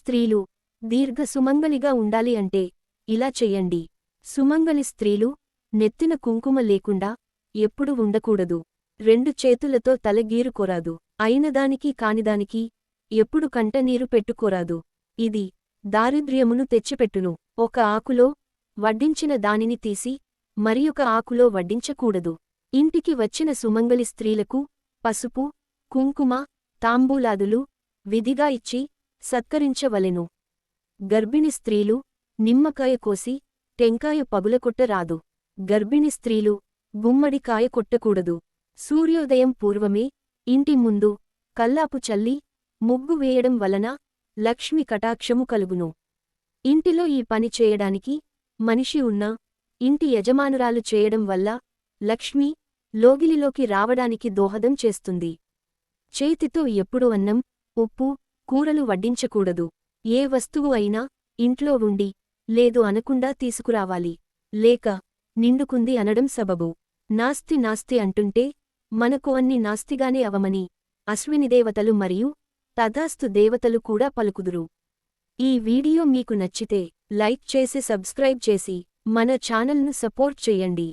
స్త్రీలు దీర్ఘ సుమంగలిగా ఉండాలి అంటే ఇలా చెయ్యండి సుమంగలి స్త్రీలు నెత్తిన కుంకుమ లేకుండా ఎప్పుడు ఉండకూడదు. రెండు చేతులతో తలగీరుకోరాదు. అయినదానికి కానిదానికి ఎప్పుడు కంటనీరు పెట్టుకోరాదు. ఇది దారిద్ర్యమును తెచ్చిపెట్టును. ఒక ఆకులో వడ్డించిన దానిని తీసి మరియొక ఆకులో వడ్డించకూడదు. ఇంటికి వచ్చిన సుమంగలి స్త్రీలకు పసుపు కుంకుమ తాంబూలాదులు విధిగా ఇచ్చి సత్కరించవలెను. గర్భిణి స్త్రీలు నిమ్మకాయ కోసి టెంకాయ పగులకొట్టరాదు. గర్భిణి స్త్రీలు గుమ్మడికాయ కొట్టకూడదు. సూర్యోదయం పూర్వమే ఇంటి ముందు కల్లాపు చల్లి ముగ్గు వేయడం వలన లక్ష్మి కటాక్షము కలుగును. ఇంటిలో ఈ పని చేయడానికి మనిషి ఉన్నా ఇంటి యజమానురాలు చేయడం వల్ల లక్ష్మి లోగిలిలోకి రావడానికి దోహదం చేస్తుంది. చేతితో ఎప్పుడు అన్నం ఉప్పు కూరలు వడ్డించకూడదు. ఏ వస్తువు అయినా ఇంట్లో ఉండి లేదు అనకుండా తీసుకురావాలి. లేక నిండుకుంది అనడం సబబు. నాస్తి నాస్తి అంటుంటే మనకు అన్ని నాస్తిగానే అవమని అశ్వినిదేవతలు మరియు తథాస్తు దేవతలు కూడా పలుకుదురు. ఈ వీడియో మీకు నచ్చితే లైక్ చేసి సబ్స్క్రైబ్ చేసి మన ఛానల్ను సపోర్ట్ చేయండి.